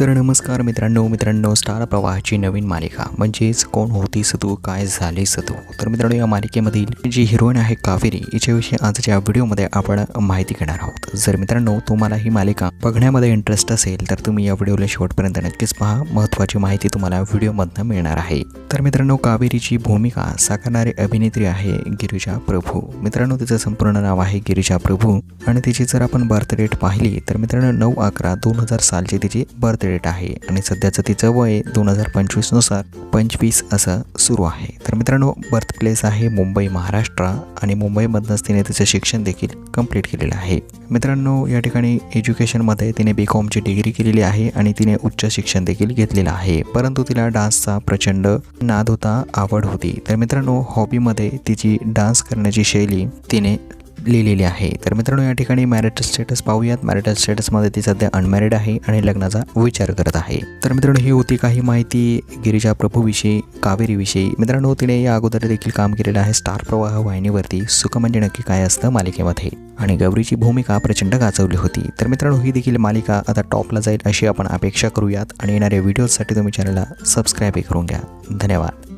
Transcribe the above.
तर नमस्कार मित्रांनो मित्रांनो स्टार प्रवाहाची नवीन मालिका. म्हणजेच कोण होतीस तू काय झालीस तू तर मित्रांनो या मालिकेमधील जी हिरोईन आहे कावेरी हिच्याविषयी आजच्या व्हिडिओमध्ये आपण माहिती घेणार आहोत. जर मित्रांनो तुम्हाला ही मालिका बघण्यामध्ये इंटरेस्ट असेल तर तुम्ही या व्हिडिओला शेवटपर्यंत नक्कीच पहा. महत्त्वाची माहिती तुम्हाला व्हिडिओमधनं मिळणार आहे. तर मित्रांनो कावेरीची भूमिका साकारणारी अभिनेत्री आहे गिरिजा प्रभू. मित्रांनो तिचं संपूर्ण नाव आहे गिरिजा प्रभू. आणि तिची जर आपण बर्थडेट पाहिली तर मित्रांनो नऊ अकरा दोन हजार सालची तिची बर्थ डेट आहे. आणि सध्याचं तिचं वय दोन हजार पंचवीसनुसार पंचवीस असं सुरू आहे. तर मित्रांनो बर्थ प्लेस आहे मुंबई महाराष्ट्र आणि मुंबईमधनंच तिने तिचं शिक्षण देखील कंप्लीट केलेलं आहे. मित्रांनो या ठिकाणी एज्युकेशनमध्ये तिने बी कॉमची डिग्री केलेली आहे आणि तिने उच्च शिक्षण देखील घेतलेलं आहे. परंतु तिला डान्सचा प्रचंड नाद होता आवड होती. तर मित्रांनो हॉबीमध्ये तिची डान्स करण्याची शैली तिने लिहिलेली आहे. तर मित्रांनो या ठिकाणी मॅरिटल स्टेटस पाहूयात. मॅरिटल स्टेटसमध्ये ती सध्या अनमॅरिड आहे आणि लग्नाचा विचार करत आहे. तर मित्रांनो ही होती काही माहिती गिरिजा प्रभूविषयी कावेरीविषयी. मित्रांनो तिने या अगोदर देखील काम केलेलं आहे स्टार प्रवाह वाहिनीवरती. सुख म्हणजे नक्की काय असतं? मालिकेमध्ये. आणि गौरीची भूमिका प्रचंड गाजवली होती. तर मित्रांनो ही देखील मालिका आता टॉपला जाईल अशी आपण अपेक्षा करूयात. आणि येणाऱ्या व्हिडिओजसाठी तुम्ही चॅनलला सबस्क्राईबही करून घ्या. धन्यवाद.